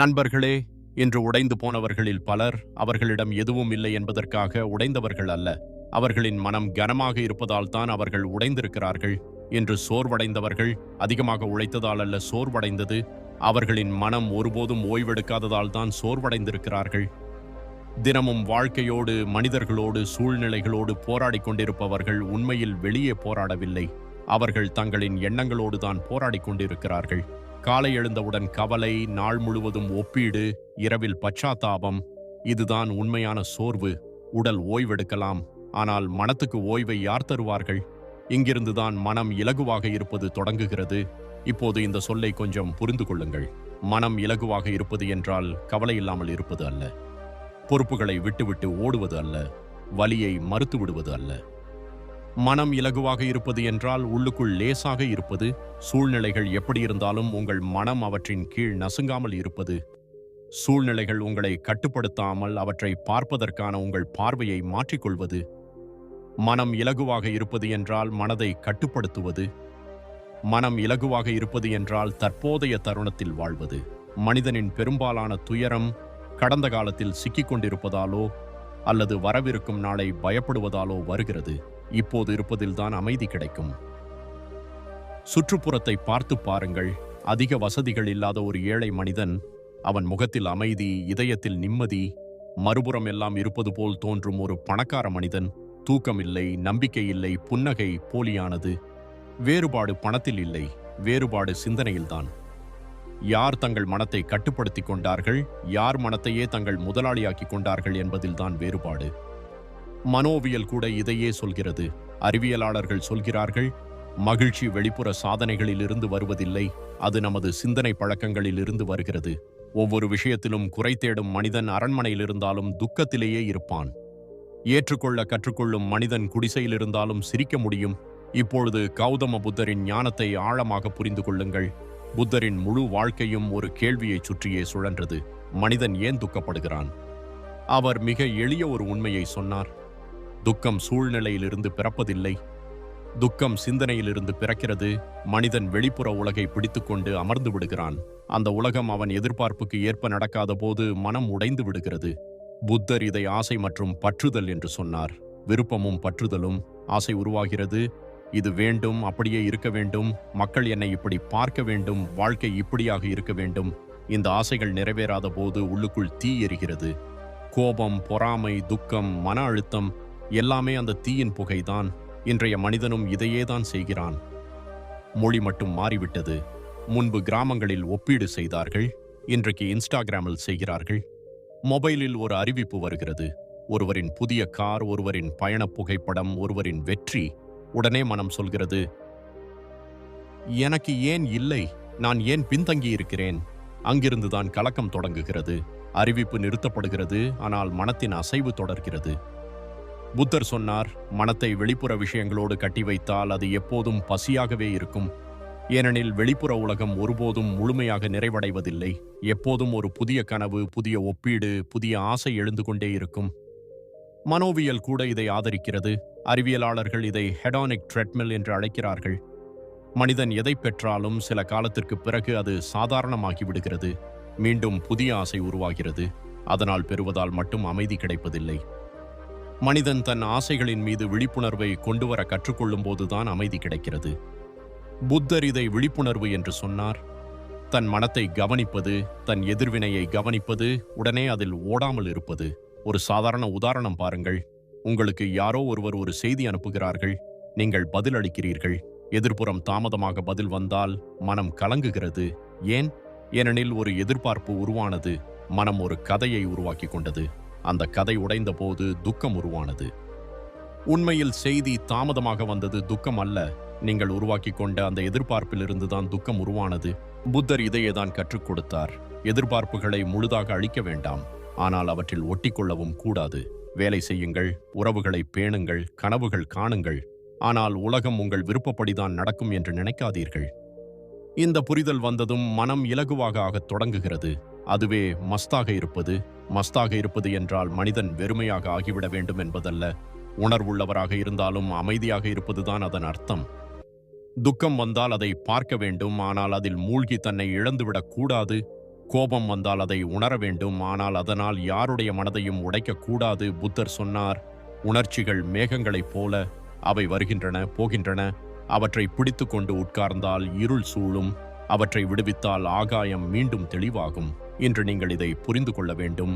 நண்பர்களே இன்று உடைந்து போனவர்களில் பலர் அவர்களிடம் எதுவும் இல்லை என்பதற்காக உடைந்தவர்கள் அல்ல. அவர்களின் மனம் கனமாக இருப்பதால் தான் அவர்கள் உடைந்திருக்கிறார்கள். இன்று சோர்வடைந்தவர்கள் அதிகமாக உழைத்ததால் அல்ல சோர்வடைந்தது அவர்களின் மனம் ஒருபோதும் ஓய்வெடுக்காததால் தான் சோர்வடைந்திருக்கிறார்கள். தினமும் வாழ்க்கையோடு மனிதர்களோடு சூழ்நிலைகளோடு போராடிக் கொண்டிருப்பவர்கள் உண்மையில் வெளியே போராடவில்லை. அவர்கள் தங்களின் எண்ணங்களோடு தான் போராடிக் கொண்டிருக்கிறார்கள். காலை எழுந்தவுடன் கவலை நாள் முழுவதும் ஒப்பீடு இரவில் பச்சாத்தாபம் இதுதான் உண்மையான சோர்வு. உடல் ஓய்வெடுக்கலாம். ஆனால் மனத்துக்கு ஓய்வை யார் தருவார்கள்? இங்கிருந்துதான் மனம் இலகுவாக இருப்பது தொடங்குகிறது. இப்போது இந்த சொல்லை கொஞ்சம் புரிந்து கொள்ளுங்கள். மனம் இலகுவாக இருப்பது என்றால் கவலை இல்லாமல் இருப்பது அல்ல. பொறுப்புகளை விட்டுவிட்டு ஓடுவது அல்ல. வலியை மறுத்து விடுவது அல்ல. மனம் இலகுவாக இருப்பது என்றால் உள்ளுக்குள் லேசாக இருப்பது சூழ்நிலைகள் எப்படி இருந்தாலும் உங்கள் மனம் அவற்றின் கீழ் நசுங்காமல் இருப்பது. சூழ்நிலைகள் உங்களை கட்டுப்படுத்தாமல் அவற்றை பார்ப்பதற்கான உங்கள் பார்வையை மாற்றிக்கொள்வது. மனம் இலகுவாக இருப்பது என்றால் மனதை கட்டுப்படுத்துவது. மனம் இலகுவாக இருப்பது என்றால் தற்போதைய தருணத்தில் வாழ்வது. மனிதனின் பெரும்பாலான துயரம் கடந்த காலத்தில் சிக்கிக்கொண்டிருப்பதாலோ அல்லது வரவிருக்கும் நாளை பயப்படுவதாலோ வருகிறது. இப்போது இருப்பதில்தான் அமைதி கிடைக்கும். சுற்றுப்புறத்தை பார்த்து பாருங்கள். அதிக வசதிகள் இல்லாத ஒரு ஏழை மனிதன் அவன் முகத்தில் அமைதி இதயத்தில் நிம்மதி மறுபுறம் எல்லாம் இருப்பது போல் தோன்றும் ஒரு பணக்கார மனிதன். தூக்கமில்லை நம்பிக்கை இல்லை புன்னகை போலியானது. வேறுபாடு பணத்தில் இல்லை வேறுபாடு சிந்தனையில்தான். யார் தங்கள் மனத்தை கட்டுப்படுத்திக் கொண்டார்கள் யார் மனத்தையே தங்கள் முதலாளியாக்கிக் கொண்டார்கள் என்பதில்தான் வேறுபாடு. மனோவியல் கூட இதையே சொல்கிறது. அறிவியலாளர்கள் சொல்கிறார்கள் மகிழ்ச்சி வெளிப்புற சாதனைகளில் இருந்து வருவதில்லை அது நமது சிந்தனை பழக்கங்களில் இருந்து வருகிறது. ஒவ்வொரு விஷயத்திலும் குறை தேடும் மனிதன் அரண்மனையில் இருந்தாலும் துக்கத்திலேயே இருப்பான். ஏற்றுக்கொள்ள கற்றுக்கொள்ளும் மனிதன் குடிசையில் இருந்தாலும் சிரிக்க முடியும். இப்பொழுது கௌதம புத்தரின் ஞானத்தை ஆழமாக புரிந்து கொள்ளுங்கள். புத்தரின் முழு வாழ்க்கையும் ஒரு கேள்வியைச் சுற்றியே சுழன்றது. மனிதன் ஏன் துக்கப்படுகிறான்? அவர் மிக எளிய ஒரு உண்மையை சொன்னார். துக்கம் சூழ்நிலையிலிருந்து பிறப்பதில்லை. துக்கம் சிந்தனையிலிருந்து பிறக்கிறது. மனிதன் வெளிப்புற உலகை பிடித்துக்கொண்டு அமர்ந்து விடுகிறான். அந்த உலகம் அவன் எதிர்பார்ப்புக்கு ஏற்ப நடக்காத போது மனம் உடைந்து விடுகிறது. புத்தர் இதை ஆசை மற்றும் பற்றுதல் என்று சொன்னார். விருப்பமும் பற்றுதலும் ஆசை உருவாகிறது. இது வேண்டும் அப்படியே இருக்க வேண்டும். மக்கள் என்னை இப்படி பார்க்க வேண்டும். வாழ்க்கை இப்படியாக இருக்க வேண்டும். இந்த ஆசைகள் நிறைவேறாத போது உள்ளுக்குள் தீ எரிகிறது. கோபம் பொறாமை துக்கம் மன அழுத்தம் எல்லாமே அந்த தீயின் புகைதான். இன்றைய மனிதனும் இதையே தான் செய்கிறான். மொழி மட்டும் மாறிவிட்டது. முன்பு கிராமங்களில் ஒப்பீடு செய்தார்கள். இன்றைக்கு இன்ஸ்டாகிராமில் செய்கிறார்கள். மொபைலில் ஒரு அறிவிப்பு வருகிறது. ஒருவரின் புதிய கார் ஒருவரின் பயணப் புகைப்படம் ஒருவரின் வெற்றி. உடனே மனம் சொல்கிறது எனக்கு ஏன் இல்லை? நான் ஏன் பின்தங்கி இருக்கிறேன்? அங்கிருந்துதான் கலக்கம் தொடங்குகிறது. அறிவிப்பு நிறுத்தப்படுகிறது. ஆனால் மனத்தின் அசைவு தொடர்கிறது. புத்தர் சொன்னார் மனத்தை வெளிப்புற விஷயங்களோடு கட்டி வைத்தால் அது எப்போதும் பசியாகவே இருக்கும். ஏனெனில் வெளிப்புற உலகம் ஒருபோதும் முழுமையாக நிறைவடைவதில்லை. எப்போதும் ஒரு புதிய கனவு புதிய ஒப்பீடு புதிய ஆசை எழுந்து கொண்டே இருக்கும். மனோவியல் கூட இதை ஆதரிக்கிறது. அறிவியலாளர்கள் இதை ஹெடானிக் ட்ரெட்மில் என்று அழைக்கிறார்கள். மனிதன் எதை பெற்றாலும் சில காலத்திற்கு பிறகு அது சாதாரணமாகி விடுகிறது. மீண்டும் புதிய ஆசை உருவாகிறது. அதனால் பெறுவதால் மட்டும் அமைதி கிடைப்பதில்லை. மனிதன் தன் ஆசைகளின் மீது விழிப்புணர்வை கொண்டு வர கற்றுக்கொள்ளும் போதுதான் அமைதி கிடைக்கிறது. புத்தர் இதை விழிப்புணர்வு என்று சொன்னார். தன் மனத்தை கவனிப்பது தன் எதிர்வினையை கவனிப்பது உடனே அதில் ஓடாமல் இருப்பது. ஒரு சாதாரண உதாரணம் பாருங்கள். உங்களுக்கு யாரோ ஒருவர் ஒரு செய்தி அனுப்புகிறார்கள். நீங்கள் பதில் அளிக்கிறீர்கள். எதிர்ப்புறம் தாமதமாக பதில் வந்தால் மனம் கலங்குகிறது. ஏன்? ஏனெனில் ஒரு எதிர்பார்ப்பு உருவானது மனம் ஒரு கதையை உருவாக்கி கொண்டது. அந்த கதை உடைந்த போது துக்கம் உருவானது. உண்மையில் செய்தி தாமதமாக வந்தது துக்கம் அல்ல. நீங்கள் உருவாக்கி கொண்ட அந்த எதிர்பார்ப்பிலிருந்து தான் துக்கம் உருவானது. புத்தர் இதையே தான் கற்றுக் கொடுத்தார். எதிர்பார்ப்புகளை முழுதாக அழிக்க வேண்டாம். ஆனால் அவற்றில் ஒட்டிக்கொள்ளவும் கூடாது. வேலை செய்யுங்கள் உறவுகளை பேணுங்கள் கனவுகள் காணுங்கள். ஆனால் உலகம் உங்கள் விருப்பப்படிதான் நடக்கும் என்று நினைக்காதீர்கள். இந்த புரிதல் வந்ததும் மனம் இலகுவாக ஆகத் தொடங்குகிறது. அதுவே மஸ்தாக இருப்பது. மஸ்தாக இருப்பது என்றால் மனிதன் வெறுமையாக ஆகிவிட வேண்டும் என்பதல்ல. உணர்வுள்ளவராக இருந்தாலும் அமைதியாக இருப்பதுதான் அதன் அர்த்தம். துக்கம் வந்தால் அதை பார்க்க வேண்டும் ஆனால் அதில் மூழ்கி தன்னை இழந்துவிடக் கூடாது. கோபம் வந்தால் அதை உணர வேண்டும் ஆனால் அதனால் யாருடைய மனதையும் உடைக்கக்கூடாது புத்தர் சொன்னார். உணர்ச்சிகள் மேகங்களைப் போல அவை வருகின்றன போகின்றன. அவற்றை பிடித்து கொண்டு உட்கார்ந்தால் இருள் சூழும். அவற்றை விடுவித்தால் ஆகாயம் மீண்டும் தெளிவாகும். இன்று நீங்கள் இதை புரிந்து கொள்ள வேண்டும்.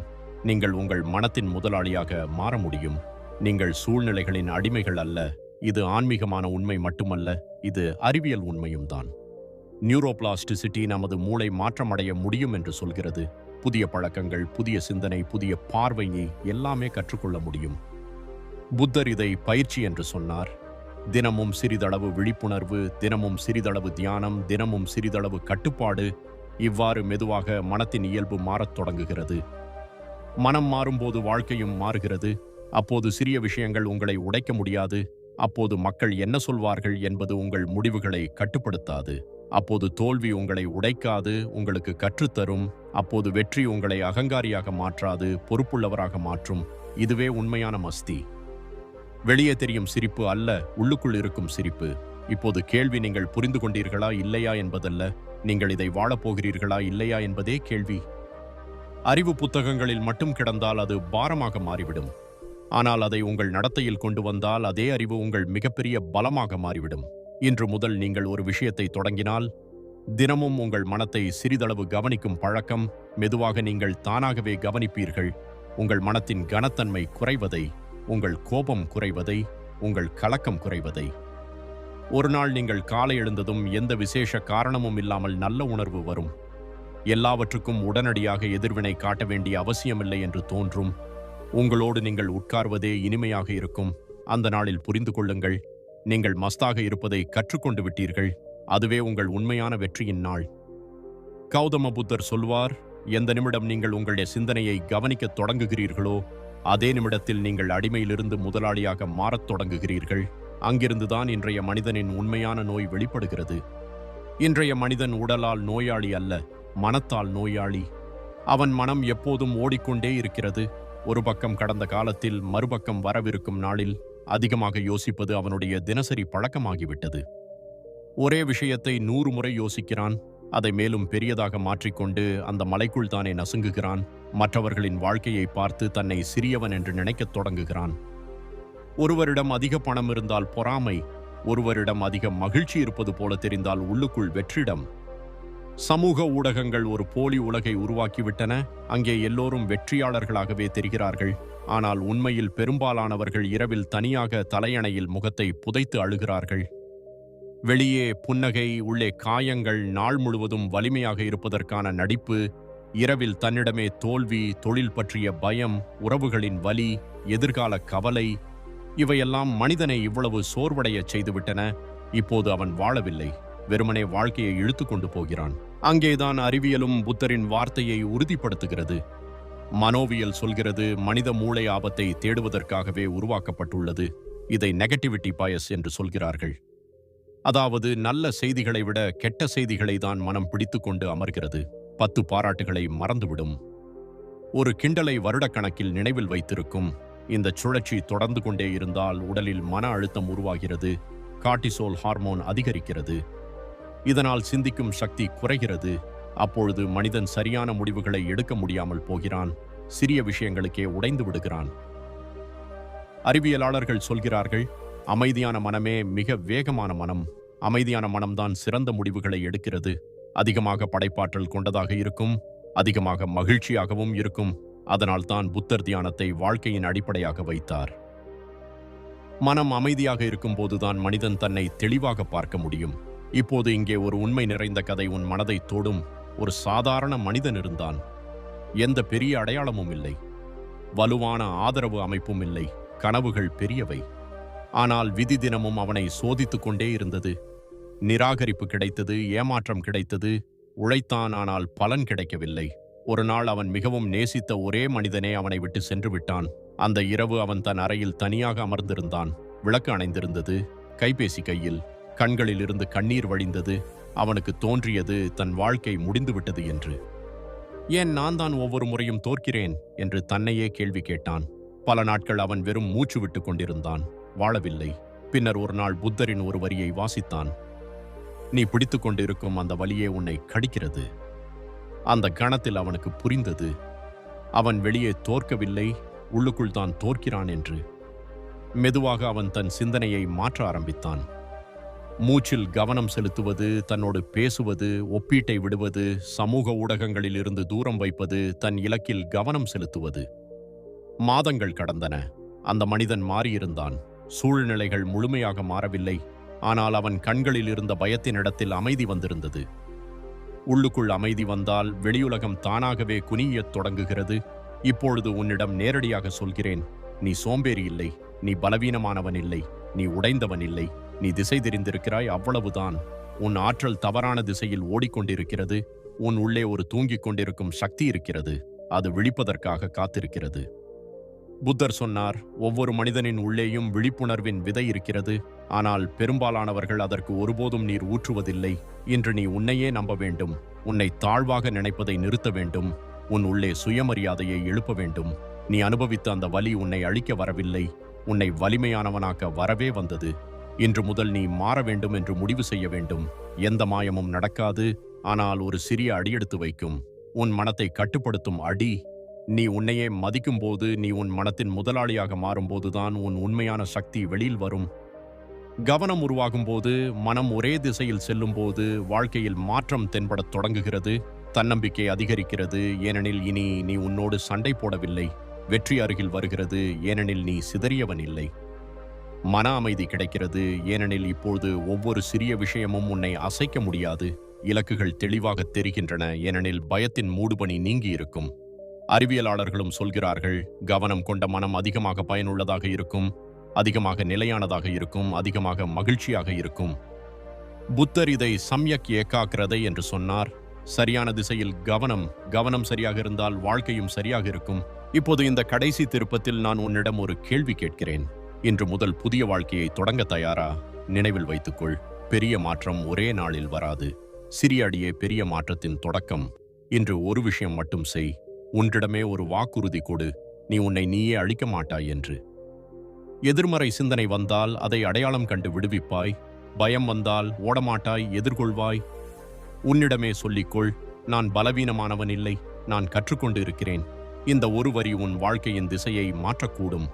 நீங்கள் உங்கள் மனத்தின் முதலாளியாக மாற முடியும். நீங்கள் சூழ்நிலைகளின் அடிமைகள் அல்ல. இது ஆன்மீகமான உண்மை மட்டுமல்ல இது அறிவியல் உண்மையும் தான். நியூரோபிளாஸ்டிசிட்டி நமது மூளை மாற்றமடைய முடியும் என்று சொல்கிறது. புதிய பழக்கங்கள் புதிய சிந்தனை புதிய பார்வையை எல்லாமே கற்றுக்கொள்ள முடியும். புத்தர் இதை பயிற்சி என்று சொன்னார். தினமும் சிறிதளவு விழிப்புணர்வு தினமும் சிறிதளவு தியானம் தினமும் சிறிதளவு கட்டுப்பாடு இவ்வாறு மெதுவாக மனத்தின் இயல்பு மாறத் தொடங்குகிறது. மனம் மாறும்போது வாழ்க்கையும் மாறுகிறது. அப்போது சிறிய விஷயங்கள் உங்களை உடைக்க முடியாது. அப்போது மக்கள் என்ன சொல்வார்கள் என்பது உங்கள் முடிவுகளை கட்டுப்படுத்தாது. அப்போது தோல்வி உங்களை உடைக்காது உங்களுக்கு கற்றுத்தரும். அப்போது வெற்றி உங்களை அகங்காரியாக மாற்றாது பொறுப்புள்ளவராக மாற்றும். இதுவே உண்மையான மஸ்தி. வெளியே தெரியும் சிரிப்பு அல்ல உள்ளுக்குள் இருக்கும் சிரிப்பு. இப்போது கேள்வி நீங்கள் புரிந்து கொண்டீர்களா இல்லையா என்பதல்ல. நீங்கள் இதை வாழப் போகிறீர்களா இல்லையா என்பதே கேள்வி. அறிவு புத்தகங்களில் மட்டும் கிடந்தால் அது பாரமாக மாறிவிடும். ஆனால் அதை உங்கள் நடத்தையில் கொண்டு வந்தால் அதே அறிவு உங்கள் மிகப்பெரிய பலமாக மாறிவிடும். இன்று முதல் நீங்கள் ஒரு விஷயத்தை தொடங்கினால் தினமும் உங்கள் மனத்தை சிறிதளவு கவனிக்கும் பழக்கம் மெதுவாக நீங்கள் தானாகவே கவனிப்பீர்கள். உங்கள் மனத்தின் கனத்தன்மை குறைவதை உங்கள் கோபம் குறைவதை உங்கள் கலக்கம் குறைவதை. ஒரு நாள் நீங்கள் காலை எழுந்ததும் எந்த விசேஷ காரணமும் இல்லாமல் நல்ல உணர்வு வரும். எல்லாவற்றுக்கும் உடனடியாக எதிர்வினை காட்ட வேண்டிய அவசியமில்லை என்று தோன்றும். உங்களோடு நீங்கள் உட்கார்வதே இனிமையாக இருக்கும். அந்த நாளில் புரிந்து கொள்ளுங்கள். நீங்கள் மஸ்தாக இருப்பதை கற்றுக்கொண்டு விட்டீர்கள். அதுவே உங்கள் உண்மையான வெற்றியின் நாள். கௌதம புத்தர் சொல்வார் எந்த நிமிடம் நீங்கள் உங்களுடைய சிந்தனையை கவனிக்கத் தொடங்குகிறீர்களோ அதே நிமிடத்தில் நீங்கள் அடிமையிலிருந்து முதலாளியாக மாறத் தொடங்குகிறீர்கள். அங்கிருந்துதான் இன்றைய மனிதனின் உண்மையான நோய் வெளிப்படுகிறது. இன்றைய மனிதன் உடலால் நோயாளி அல்ல மனத்தால் நோயாளி. அவன் மனம் எப்போதும் ஓடிக்கொண்டே இருக்கிறது. ஒரு பக்கம் கடந்த காலத்தில் மறுபக்கம் வரவிருக்கும் நாளில் அதிகமாக யோசிப்பது அவனுடைய தினசரி பழக்கமாகிவிட்டது. ஒரே விஷயத்தை நூறு முறை யோசிக்கிறான். அதை மேலும் பெரியதாக மாற்றிக்கொண்டு அந்த மலைக்குள் தானே நசுங்குகிறான். மற்றவர்களின் வாழ்க்கையை பார்த்து தன்னை சிறியவன் என்று நினைக்கத் தொடங்குகிறான். ஒருவரிடம் அதிக பணம் இருந்தால் பொறாமை ஒருவரிடம் அதிக மகிழ்ச்சி இருப்பது போல தெரிந்தால் உள்ளுக்குள் வெற்றிடம். சமூக ஊடகங்கள் ஒரு போலி உலகை உருவாக்கிவிட்டன அங்கே எல்லோரும் வெற்றியாளர்களாகவே தெரிகிறார்கள். ஆனால் உண்மையில் பெரும்பாலானவர்கள் இரவில் தனியாக தலையணையில் முகத்தை புதைத்து அழுகிறார்கள். வெளியே புன்னகை உள்ளே காயங்கள் நாள் முழுவதும் வலிமையாக இருப்பதற்கான நடிப்பு இரவில் தன்னிடமே தோல்வி தொழில் பற்றிய பயம் உறவுகளின் வலி எதிர்கால கவலை இவையெல்லாம் மனிதனை இவ்வளவு சோர்வடையச் செய்துவிட்டன. இப்போது அவன் வாழவில்லை. வெறுமனே வாழ்க்கையை இழுத்து கொண்டு போகிறான். அங்கேதான் அறிவியலும் புத்தரின் வார்த்தையை உறுதிப்படுத்துகிறது. மனோவியல் சொல்கிறது மனித மூளை ஆபத்தை தேடுவதற்காகவே உருவாக்கப்பட்டுள்ளது. இதை நெகட்டிவிட்டி பாயஸ் என்று சொல்கிறார்கள். அதாவது நல்ல செய்திகளை விட கெட்ட செய்திகளை தான் மனம் பிடித்துக்கொண்டு அமர்கிறது. பத்து பாராட்டுகளை மறந்துவிடும். ஒரு கிண்டலை வருடக்கணக்கில் நினைவில் வைத்திருக்கும். இந்த சுழற்சி தொடர்ந்து கொண்டே இருந்தால் உடலில் மன அழுத்தம் உருவாகிறது கார்டிசோல் ஹார்மோன் அதிகரிக்கிறது. இதனால் சிந்திக்கும் சக்தி குறைகிறது. அப்பொழுது மனிதன் சரியான முடிவுகளை எடுக்க முடியாமல் போகிறான். சிறிய விஷயங்களுக்கே உடைந்து விடுகிறான். அறிவியலாளர்கள் சொல்கிறார்கள் அமைதியான மனமே மிக வேகமான மனம். அமைதியான மனம்தான் சிறந்த முடிவுகளை எடுக்கிறது. அதிகமாக படைப்பாற்றல் கொண்டதாக இருக்கும் அதிகமாக மகிழ்ச்சியாகவும் இருக்கும். அதனால் தான் புத்தர் தியானத்தை வாழ்க்கையின் அடிப்படையாக வைத்தார். மனம் அமைதியாக இருக்கும்போதுதான் மனிதன் தன்னை தெளிவாக பார்க்க முடியும். இப்போது இங்கே ஒரு உண்மை நிறைந்த கதை உன் மனதை தோடும் ஒரு சாதாரண மனிதன் இருந்தான். எந்த பெரிய அடையாளமும் இல்லை. வலுவான ஆதரவு அமைப்பும் இல்லை. கனவுகள் பெரியவை. ஆனால் விதி தினமும் அவனை சோதித்து கொண்டே இருந்தது. நிராகரிப்பு கிடைத்தது ஏமாற்றம் கிடைத்தது. உழைத்தான் ஆனால் பலன் கிடைக்கவில்லை. ஒரு நாள் அவன் மிகவும் நேசித்த ஒரே மனிதனே அவனை விட்டு சென்று விட்டான். அந்த இரவு அவன் தன் அறையில் தனியாக அமர்ந்திருந்தான். விளக்கு அணைந்திருந்தது. கைபேசி கையில். கண்களில் இருந்து கண்ணீர் வழிந்தது. அவனுக்கு தோன்றியது தன் வாழ்க்கை முடிந்துவிட்டது என்று. ஏன் நான் தான் ஒவ்வொரு முறையும் தோற்கிறேன்? என்று தன்னையே கேள்வி கேட்டான். பல நாட்கள் அவன் வெறும் மூச்சு விட்டுக் கொண்டிருந்தான். வாழவில்லை. பின்னர் ஒரு நாள் புத்தரின் ஒரு வரியை வாசித்தான். நீ பிடித்து கொண்டிருக்கும் அந்த வலியே உன்னை கடிக்கிறது. அந்த கணத்தில் அவனுக்கு புரிந்தது. அவன் வெளியே தோற்கவில்லை உள்ளுக்குள் தான் தோற்கிறான் என்று. மெதுவாக அவன் தன் சிந்தனையை மாற்ற ஆரம்பித்தான். மூச்சில் கவனம் செலுத்துவது தன்னோடு பேசுவது ஒப்பீட்டை விடுவது சமூக ஊடகங்களில் இருந்து தூரம் வைப்பது தன் இலக்கில் கவனம் செலுத்துவது. மாதங்கள் கடந்தன. அந்த மனிதன் மாறியிருந்தான். சூழ்நிலைகள் முழுமையாக மாறவில்லை. ஆனால் அவன் கண்களில் இருந்த பயத்தினிடத்தில் அமைதி வந்திருந்தது. உள்ளுக்குள் அமைதி வந்தால் வெளியுலகம் தானாகவே குனியத் தொடங்குகிறது. இப்பொழுது உன்னிடம் நேரடியாக சொல்கிறேன் நீ சோம்பேறி இல்லை நீ பலவீனமானவன் இல்லை நீ உடைந்தவன் இல்லை நீ திசை தெரிந்திருக்கிறாய் அவ்வளவுதான். உன் ஆற்றல் தவறான திசையில் ஓடிக்கொண்டிருக்கிறது உன் உள்ளே ஒரு தூங்கிக் கொண்டிருக்கும் சக்தி இருக்கிறது அது விழிப்பதற்காக காத்திருக்கிறது. புத்தர் சொன்னார் ஒவ்வொரு மனிதனின் உள்ளேயும் விழிப்புணர்வின் விதை இருக்கிறது. ஆனால் பெரும்பாலானவர்கள் அதற்கு ஒருபோதும் நீர் ஊற்றுவதில்லை. இன்று நீ உன்னையே நம்ப வேண்டும். உன்னை தாழ்வாக நினைப்பதை நிறுத்த வேண்டும். உன் உள்ளே சுயமரியாதையை எழுப்ப வேண்டும். நீ அனுபவித்த அந்த வலி உன்னை அழிக்க வரவில்லை. உன்னை வலிமையானவனாக்க வரவே வந்தது. இன்று முதல் நீ மாற வேண்டும் என்று முடிவு செய்ய வேண்டும். எந்த மாயமும் நடக்காது. ஆனால் ஒரு சிறிய அடியெடுத்து வைக்கும். உன் மனத்தை கட்டுப்படுத்தும் அடி. நீ உன்னையே மதிக்கும்போது நீ உன் மனத்தின் முதலாளியாக மாறும்போதுதான் உன் உண்மையான சக்தி வெளியில் வரும். கவனம் உருவாகும்போது மனம் ஒரே திசையில் செல்லும்போது வாழ்க்கையில் மாற்றம் தென்படத் தொடங்குகிறது தன்னம்பிக்கை அதிகரிக்கிறது ஏனெனில் இனி நீ உன்னோடு சண்டை போடவில்லை வெற்றி அருகில் வருகிறது ஏனெனில் நீ சிதறியவன் இல்லை. மன அமைதி கிடைக்கிறது ஏனெனில் இப்பொழுது ஒவ்வொரு சிறிய விஷயமும் உன்னை அசைக்க முடியாது இலக்குகள் தெளிவாக தெரிகின்றன ஏனெனில் பயத்தின் மூடுபணி நீங்கி இருக்கும் அறிவியலாளர்களும் சொல்கிறார்கள் கவனம் கொண்ட மனம் அதிகமாக பயனுள்ளதாக இருக்கும் அதிகமாக நிலையானதாக இருக்கும் அதிகமாக மகிழ்ச்சியாக இருக்கும். புத்தர் இதை சம்யக் ஏகாக்கிரதை என்று சொன்னார். சரியான திசையில் கவனம் கவனம் சரியாக இருந்தால் வாழ்க்கையும் சரியாக இருக்கும். இப்போது இந்த கடைசி திருப்பத்தில் நான் உன்னிடம் ஒரு கேள்வி கேட்கிறேன். இன்று முதல் புதிய வாழ்க்கையை தொடங்க தயாரா? நினைவில் வைத்துக்கொள் பெரிய மாற்றம் ஒரே நாளில் வராது. சிறிய அடியே பெரிய மாற்றத்தின் தொடக்கம். இன்று ஒரு விஷயம் மட்டும் செய். உன்றிடமே ஒரு வாக்குறுதி கொடு. நீ உன்னை நீயே அழிக்க மாட்டாய் என்று. எதிர்மறை சிந்தனை வந்தால் அதை அடையாளம் கண்டு விடுவிப்பாய். பயம் வந்தால் ஓடமாட்டாய் எதிர்கொள்வாய். உன்னிடமே சொல்லிக்கொள் நான் பலவீனமானவன் இல்லை நான் கற்றுக்கொண்டு இருக்கிறேன் இந்த ஒரு வரி உன் வாழ்க்கையின் திசையை மாற்றக்கூடும்.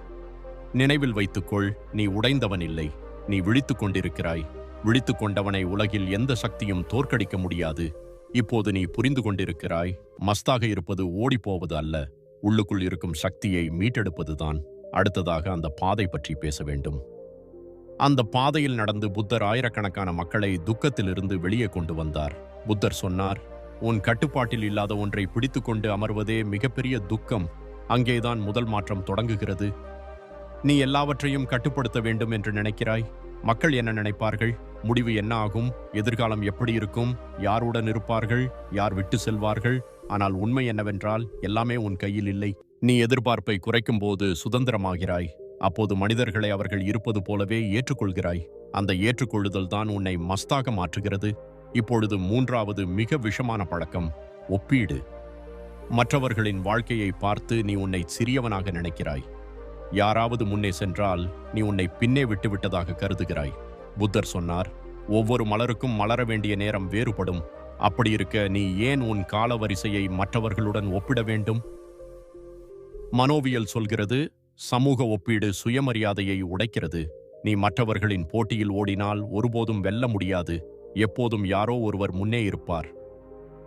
நினைவில் வைத்துக்கொள் நீ உடைந்தவன் இல்லை நீ விழித்துக் கொண்டிருக்கிறாய் விழித்துக் கொண்டவனை உலகில் எந்த சக்தியும் தோற்கடிக்க முடியாது. இப்போது நீ புரிந்து கொண்டிருக்கிறாய் மஸ்தாக இருப்பது ஓடிப்போவது அல்ல உள்ளுக்குள் இருக்கும் சக்தியை மீட்டெடுப்பதுதான். அடுத்ததாக அந்த பாதை பற்றி பேச வேண்டும். அந்த பாதையில் நடந்து புத்தர் ஆயிரக்கணக்கான மக்களை துக்கத்திலிருந்து வெளியே கொண்டு வந்தார். புத்தர் சொன்னார் உன் கட்டுப்பாட்டில் இல்லாத ஒன்றை பிடித்துக்கொண்டு அமர்வதே மிகப்பெரிய துக்கம். அங்கேதான் முதல் மாற்றம் தொடங்குகிறது. நீ எல்லாவற்றையும் கட்டுப்படுத்த வேண்டும் என்று நினைக்கிறாய். மக்கள் என்ன நினைப்பார்கள்? முடிவு என்ன ஆகும் எதிர்காலம் எப்படி இருக்கும் யாருடன் இருப்பார்கள்? யார் விட்டு செல்வார்கள்? ஆனால் உண்மை என்னவென்றால் எல்லாமே உன் கையில் இல்லை. நீ எதிர்பார்ப்பை குறைக்கும் போது சுதந்திரமாகிறாய். அப்போது மனிதர்களை அவர்கள் இருப்பது போலவே ஏற்றுக்கொள்கிறாய். அந்த ஏற்றுக்கொள்ளுதல் தான் உன்னை மஸ்தாக மாற்றுகிறது. இப்பொழுது மூன்றாவது மிக விஷமான பழக்கம் ஒப்பீடு. மற்றவர்களின் வாழ்க்கையை பார்த்து நீ உன்னை சிறியவனாக நினைக்கிறாய். யாராவது முன்னே சென்றால் நீ உன்னை பின்னே விட்டுவிட்டதாக கருதுகிறாய். புத்தர் சொன்னார் ஒவ்வொரு மலருக்கும் மலர வேண்டிய நேரம் வேறுபடும். அப்படி இருக்க நீ ஏன் உன் கால வரிசையை மற்றவர்களுடன் ஒப்பிட வேண்டும்? மனோவியல் சொல்கிறது சமூக ஒப்பீடு சுயமரியாதையை உடைக்கிறது. நீ மற்றவர்களின் போட்டியில் ஓடினால் ஒருபோதும் வெல்ல முடியாது. எப்போதும் யாரோ ஒருவர் முன்னே இருப்பார்.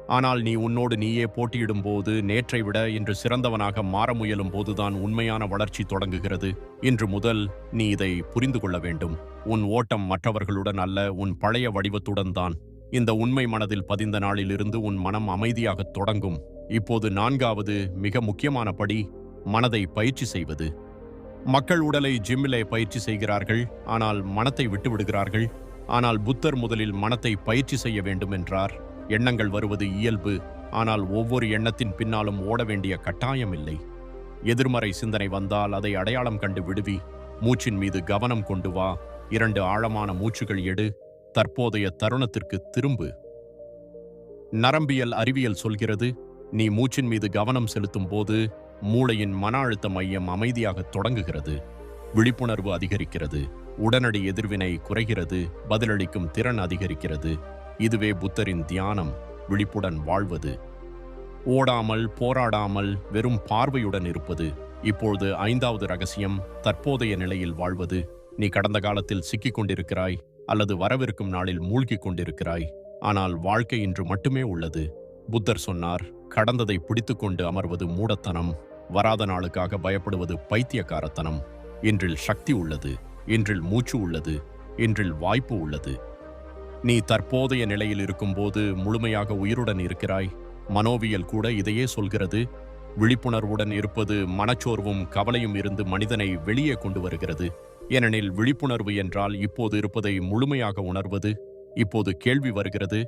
ஆனால் நீ உன்னோடு நீயே போட்டியிடும் போது நேற்றை விட இன்று சிறந்தவனாக மாற முயலும் போதுதான் உண்மையான வளர்ச்சி தொடங்குகிறது. இன்று முதல் நீ இதை புரிந்து கொள்ள வேண்டும். உன் ஓட்டம் மற்றவர்களுடன் அல்ல உன் பழைய வடிவத்துடன் தான். இந்த உண்மை மனதில் பதிந்த நாளிலிருந்து உன் மனம் அமைதியாகத் தொடங்கும். இப்போது நான்காவது மிக முக்கியமான படி மனதை பயிற்சி செய்வது. மக்கள் உடலை ஜிம்மிலே பயிற்சி செய்கிறார்கள் ஆனால் மனத்தை விட்டு விடுகிறார்கள் ஆனால் புத்தர் முதலில் மனத்தை பயிற்சி செய்ய வேண்டும் என்றார். எண்ணங்கள் வருவது இயல்பு ஆனால் ஒவ்வொரு எண்ணத்தின் பின்னாலும் ஓட வேண்டிய கட்டாயம் இல்லை. எதிர்மறை சிந்தனை வந்தால் அதை அடையாளம் கண்டு விடுவி. மூச்சின் மீது கவனம் கொண்டு வா. இரண்டு ஆழமான மூச்சுகள் எடு. தற்போதைய தருணத்திற்கு திரும்பு. நரம்பியல் அறிவியல் சொல்கிறது நீ மூச்சின் மீது கவனம் செலுத்தும் போது மூளையின் மன அழுத்த மையம் அமைதியாக தொடங்குகிறது. விழிப்புணர்வு அதிகரிக்கிறது. உடனடி எதிர்வினை குறைகிறது. பதிலளிக்கும் திறன் அதிகரிக்கிறது. இதுவே புத்தரின் தியானம் விழிப்புடன் வாழ்வது. ஓடாமல் போராடாமல் வெறும் பார்வையுடன் இருப்பது இப்பொழுது ஐந்தாவது ரகசியம் தற்போதைய நிலையில் வாழ்வது. நீ கடந்த காலத்தில் சிக்கிக் கொண்டிருக்கிறாய் அல்லது வரவிருக்கும் நாளில் மூழ்கிக் கொண்டிருக்கிறாய். ஆனால் வாழ்க்கை இன்று மட்டுமே உள்ளது. புத்தர் சொன்னார் கடந்ததை பிடித்துக்கொண்டு அமர்வது மூடத்தனம் வராத நாளுக்காக பயப்படுவது பைத்தியக்காரத்தனம். இன்றில் சக்தி உள்ளது இன்றில் மூச்சு உள்ளது இன்றில் வாய்ப்பு உள்ளது. நீ தற்போதைய நிலையில் இருக்கும்போது முழுமையாக உயிருடன் இருக்கிறாய். மனோவியல் கூட இதையே சொல்கிறது. விழிப்புணர்வுடன் இருப்பது மனச்சோர்வும் கவலையும் இருந்து மனிதனை வெளியே கொண்டு வருகிறது. ஏனெனில் விழிப்புணர்வு என்றால் இப்போது இருப்பதை முழுமையாக உணர்வது இப்போது கேள்வி வருகிறது.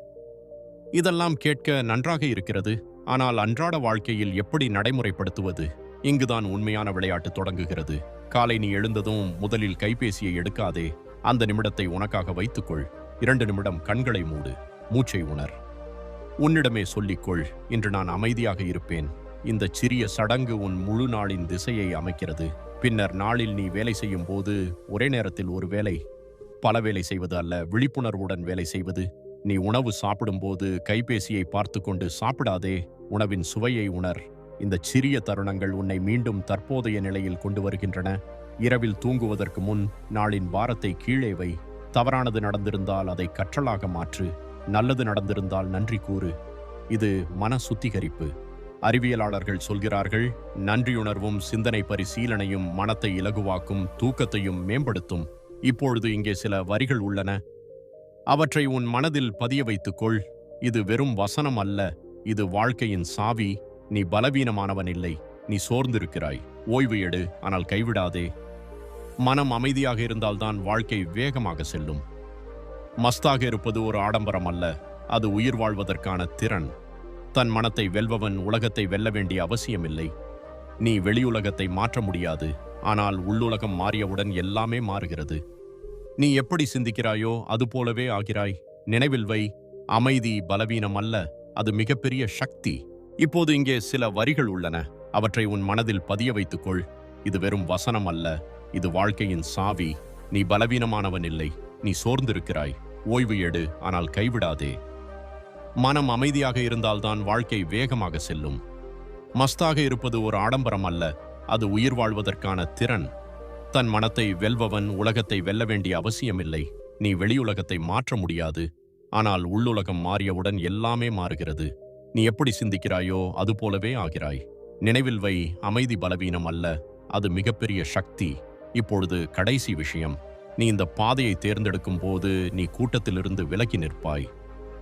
இதெல்லாம் கேட்க நன்றாக இருக்கிறது. ஆனால் அன்றாட வாழ்க்கையில் எப்படி நடைமுறைப்படுத்துவது? இங்குதான் உண்மையான விளையாட்டு தொடங்குகிறது. காலை நீ எழுந்ததும் முதலில் கைபேசியை எடுக்காதே. அந்த நிமிடத்தை உனக்காக வைத்துக்கொள். இரண்டு நிமிடம் கண்களை மூடு மூச்சை உணர். உன்னிடமே சொல்லிக்கொள் இன்று நான் அமைதியாக இருப்பேன். இந்த சிறிய சடங்கு உன் முழு நாளின் திசையை அமைக்கிறது. பின்னர் நாளில் நீ வேலை செய்யும் போது ஒரே நேரத்தில் ஒரு வேலை. பல வேலை செய்வது அல்ல விழிப்புணர்வுடன் வேலை செய்வது. நீ உணவு சாப்பிடும்போது கைபேசியை பார்த்து கொண்டு சாப்பிடாதே உணவின் சுவையை உணர். இந்த சிறிய தருணங்கள் உன்னை மீண்டும் தற்போதைய நிலையில் கொண்டு வருகின்றன. இரவில் தூங்குவதற்கு முன் நாளின் பாரத்தை கீழே வை. தவறானது நடந்திருந்தால் அதை கற்றலாக மாற்று நல்லது நடந்திருந்தால் நன்றி கூறு. இது மன சுத்திகரிப்பு. அறிவியலாளர்கள் சொல்கிறார்கள் நன்றியுணர்வும் சிந்தனை பரிசீலனையும் மனத்தை இலகுவாக்கும் தூக்கத்தையும் மேம்படுத்தும். இப்பொழுது இங்கே சில வரிகள் உள்ளன. அவற்றை உன் மனதில் பதிய வைத்துக்கொள். இது வெறும் வசனம் அல்ல இது வாழ்க்கையின் சாவி. நீ பலவீனமானவன் இல்லை நீ சோர்ந்திருக்கிறாய். ஓய்வு எடு ஆனால் கைவிடாதே. மனம் அமைதியாக இருந்தால்தான் வாழ்க்கை வேகமாக செல்லும். மஸ்தாக இருப்பது ஒரு ஆடம்பரம் அல்ல அது உயிர் வாழ்வதற்கான திறன். தன் மனத்தை வெல்பவன் உலகத்தை வெல்ல வேண்டிய அவசியமில்லை. நீ வெளியுலகத்தை மாற்ற முடியாது ஆனால் உள்ளுலகம் மாறியவுடன் எல்லாமே மாறுகிறது. நீ எப்படி சிந்திக்கிறாயோ அது போலவே ஆகிறாய். நினைவில் வை அமைதி பலவீனம் அல்ல அது மிகப்பெரிய சக்தி. இப்போது இங்கே சில வரிகள் உள்ளன அவற்றை உன் மனதில் பதிய வைத்துக்கொள். இது வெறும் வசனம் அல்ல இது வாழ்க்கையின் சாவி. நீ பலவீனமானவன் இல்லை. நீ சோர்ந்திருக்கிறாய். ஓய்வு எடு ஆனால் கைவிடாதே. மனம் அமைதியாக இருந்தால்தான் வாழ்க்கை வேகமாக செல்லும். மஸ்தாக இருப்பது ஒரு ஆடம்பரம் அல்ல. அது உயிர் வாழ்வதற்கான திறன். தன் மனத்தை வெல்பவன் உலகத்தை வெல்ல வேண்டிய அவசியமில்லை. நீ வெளியுலகத்தை மாற்ற முடியாது. ஆனால் உள்ளுலகம் மாறியவுடன் எல்லாமே மாறுகிறது. நீ எப்படி சிந்திக்கிறாயோ அது போலவே ஆகிறாய். நினைவில் வை அமைதி பலவீனம் அல்ல. அது மிகப்பெரிய சக்தி. இப்பொழுது கடைசி விஷயம். நீ இந்த பாதையை தேர்ந்தெடுக்கும் போது நீ கூட்டத்திலிருந்து விலக்கி நிற்பாய்.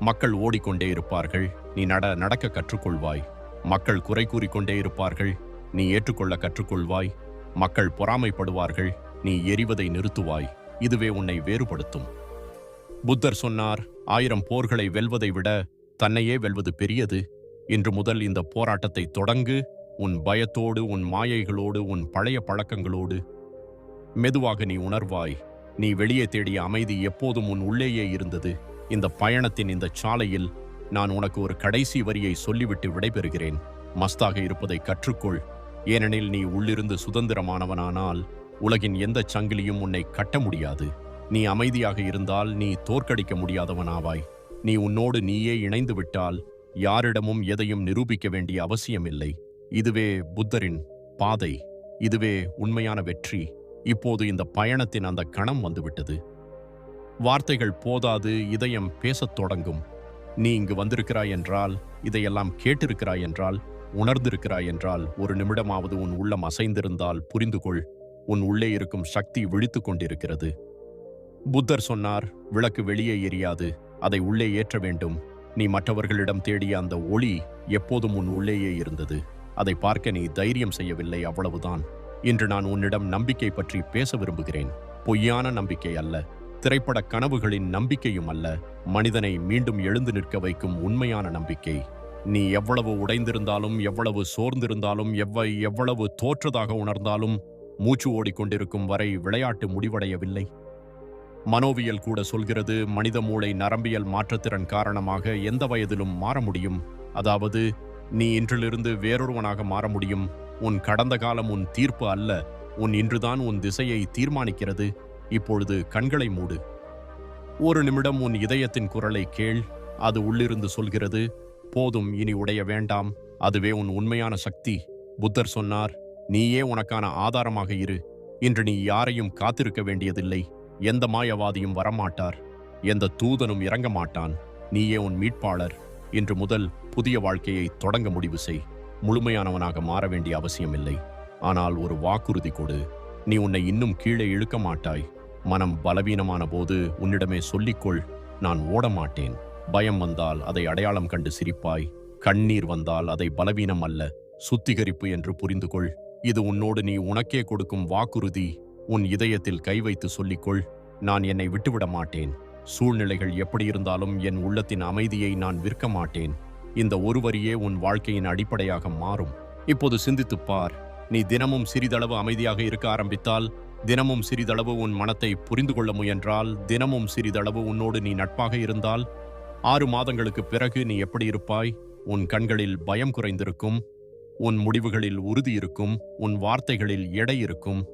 மக்கள் ஓடிக்கொண்டே இருப்பார்கள் நீ நட நடக்க கற்றுக்கொள்வாய். மக்கள் குறை கூறிக்கொண்டே இருப்பார்கள் நீ ஏற்றுக்கொள்ள கற்றுக்கொள்வாய். மக்கள் பொறாமைப்படுவார்கள் நீ எரிவதை நிறுத்துவாய். இதுவே உன்னை வேறுபடுத்தும். புத்தர் சொன்னார் ஆயிரம் போர்களை வெல்வதை விட தன்னையே வெல்வது பெரியது. இன்று முதல் இந்த போராட்டத்தை தொடங்கு. உன் பயத்தோடு உன் மாயைகளோடு உன் பழைய பழக்கங்களோடு மெதுவாக நீ உணர்வாய். நீ வெளியே தேடிய அமைதி எப்போதும் உன் உள்ளேயே இருந்தது. இந்த பயணத்தின் இந்த சாலையில் நான் உனக்கு ஒரு கடைசி வரியை சொல்லிவிட்டு விடைபெறுகிறேன். மஸ்தாக இருப்பதை கற்றுக்கொள். ஏனெனில் நீ உள்ளிருந்து சுதந்திரமானவனானால் உலகின் எந்த சங்கிலியும் உன்னை கட்ட முடியாது. நீ அமைதியாக இருந்தால் நீ தோற்கடிக்க முடியாதவனாவாய். நீ உன்னோடு நீயே இணைந்து விட்டால் யாரிடமும் எதையும் நிரூபிக்க வேண்டிய அவசியமில்லை. இதுவே புத்தரின் பாதை. இதுவே உண்மையான வெற்றி. இப்போது இந்த பயணத்தின் அந்த கணம் வந்துவிட்டது. வார்த்தைகள் போதாது இதயம் பேசத் தொடங்கும். நீ இங்கு வந்திருக்கிறாய் என்றால் இதையெல்லாம் கேட்டிருக்கிறாய் என்றால் உணர்ந்திருக்கிறாய் என்றால் ஒரு நிமிடமாவது உன் உள்ளம் அசைந்திருந்தால் புரிந்து கொள் உன் உள்ளே இருக்கும் சக்தி விழித்து கொண்டிருக்கிறது. புத்தர் சொன்னார் விளக்கு வெளியே எரியாது அதை உள்ளே ஏற்ற வேண்டும். நீ மற்றவர்களிடம் தேடிய அந்த ஒளி எப்போதும் உன் உள்ளேயே இருந்தது. அதை பார்க்க நீ தைரியம் செய்யவில்லை அவ்வளவுதான். இன்று நான் உன்னிடம் நம்பிக்கை பற்றி பேச விரும்புகிறேன். பொய்யான நம்பிக்கை அல்ல திரைப்பட கனவுகளின் நம்பிக்கையும் அல்ல. மனிதனை மீண்டும் எழுந்து நிற்க வைக்கும் உண்மையான நம்பிக்கை. நீ எவ்வளவு உடைந்திருந்தாலும் எவ்வளவு சோர்ந்திருந்தாலும் எவ்வை எவ்வளவு தோற்றதாக உணர்ந்தாலும் மூச்சு ஓடிக்கொண்டிருக்கும் வரை விளையாட்டு முடிவடையவில்லை. மனோவியல் கூட சொல்கிறது மனித மூளை நரம்பியல் மாற்றத்திறன் காரணமாக எந்த வயதிலும் மாற முடியும். அதாவது நீ இன்றிலிருந்து வேறொருவனாக மாற முடியும். உன் கடந்த காலம் உன் தீர்ப்பு அல்ல உன் இன்றுதான் உன் திசையை தீர்மானிக்கிறது. இப்பொழுது கண்களை மூடு. ஒரு நிமிடம் உன் இதயத்தின் குரலை கேள் அது உள்ளிருந்து சொல்கிறது போதும் இனி உடைய வேண்டாம் அதுவே உன் உண்மையான சக்தி. புத்தர் சொன்னார் நீயே உனக்கான ஆதாரமாக இரு இன்று நீ யாரையும் காத்திருக்க வேண்டியதில்லை எந்த மாயவாதியும் வரமாட்டார் எந்த தூதனும் இறங்க மாட்டான் நீயே உன் மீட்பாளர். இன்று முதல் புதிய வாழ்க்கையை தொடங்க முடிவு செய். முழுமையானவனாக மாற வேண்டிய அவசியமில்லை. ஆனால் ஒரு வாக்குறுதி கொடு. நீ உன்னை இன்னும் கீழே இழுக்க மாட்டாய். மனம் பலவீனமான போது உன்னிடமே சொல்லிக்கொள். நான் ஓட மாட்டேன் பயம் வந்தால் அதை அடையாளம் கண்டு சிரிப்பாய். கண்ணீர் வந்தால் அதை பலவீனம் அல்ல. சுத்திகரிப்பு என்று புரிந்து கொள் இது உன்னோடு நீ உனக்கே கொடுக்கும் வாக்குறுதி. உன் இதயத்தில் கை வைத்து சொல்லிக்கொள். நான் என்னை விட்டுவிட மாட்டேன். சூழ்நிலைகள் எப்படி இருந்தாலும் என் உள்ளத்தின் அமைதியை நான் விற்க மாட்டேன். இந்த ஒரு வரியே உன் வாழ்க்கையின் அடிப்படையாக மாறும். இப்போது சிந்தித்துப் பார். நீ தினமும் சிறிதளவு அமைதியாக இருக்க ஆரம்பித்தால் தினமும் சிறிதளவு உன் மனத்தை புரிந்து கொள்ள முயன்றால் தினமும் சிறிதளவு உன்னோடு நீ நட்பாக இருந்தால் ஆறு மாதங்களுக்கு பிறகு நீ எப்படி இருப்பாய்? உன் கண்களில் பயம் குறைந்திருக்கும் உன் முடிவுகளில் உறுதி இருக்கும் உன் வார்த்தைகளில் எடை இருக்கும்.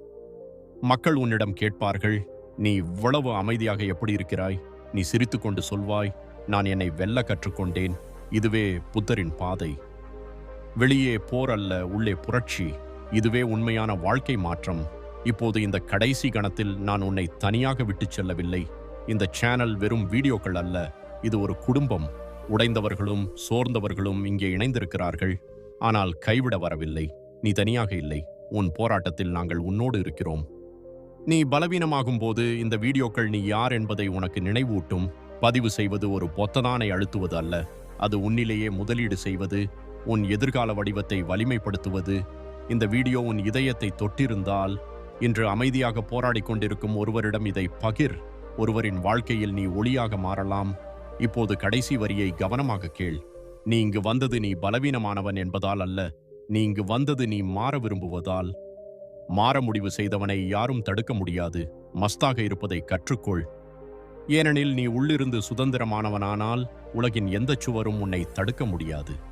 மக்கள் உன்னிடம் கேட்பார்கள் நீ இவ்வளவு அமைதியாக எப்படி இருக்கிறாய்? நீ சிரித்துக்கொண்டு சொல்வாய் நான் என்னை வெல்ல கற்றுக்கொண்டேன். இதுவே புத்தரின் பாதை. வெளியே போர் அல்ல உள்ளே புரட்சி. இதுவே உண்மையான வாழ்க்கை மாற்றம். இப்போது இந்த கடைசி கணத்தில் நான் உன்னை தனியாக விட்டுச் செல்லவில்லை. இந்த சேனல் வெறும் வீடியோக்கள் அல்ல இது ஒரு குடும்பம். உடைந்தவர்களும் சோர்ந்தவர்களும் இங்கே இணைந்திருக்கிறார்கள். ஆனால் கைவிட வரவில்லை. நீ தனியாக இல்லை. உன் போராட்டத்தில் நாங்கள் உன்னோடு இருக்கிறோம். நீ பலவீனமாகும் போது இந்த வீடியோக்கள் நீ யார் என்பதை உனக்கு நினைவூட்டும். பதிவு செய்வது ஒரு பொத்ததானை அழுத்துவது அல்ல. அது உன்னிலேயே முதலீடு செய்வது உன் எதிர்கால வடிவத்தை வலிமைப்படுத்துவது. இந்த வீடியோ உன் இதயத்தை தொட்டிருந்தால் இன்று அமைதியாக போராடி கொண்டிருக்கும் ஒருவரிடம் இதை பகிர். ஒருவரின் வாழ்க்கையில் நீ ஒளியாக மாறலாம். இப்போது கடைசி வரியை கவனமாக கேள். நீ இங்கு வந்தது நீ பலவீனமானவன் என்பதால் அல்ல நீ இங்கு வந்தது நீ மாற விரும்புவதால். மாற முடிவு செய்தவனை யாரும் தடுக்க முடியாது. மஸ்தாக இருப்பதை கற்றுக்கொள். ஏனெனில் நீ உள்ளிருந்து சுதந்திரமானவனானால் உலகின் எந்த சுவரும் உன்னை தடுக்க முடியாது.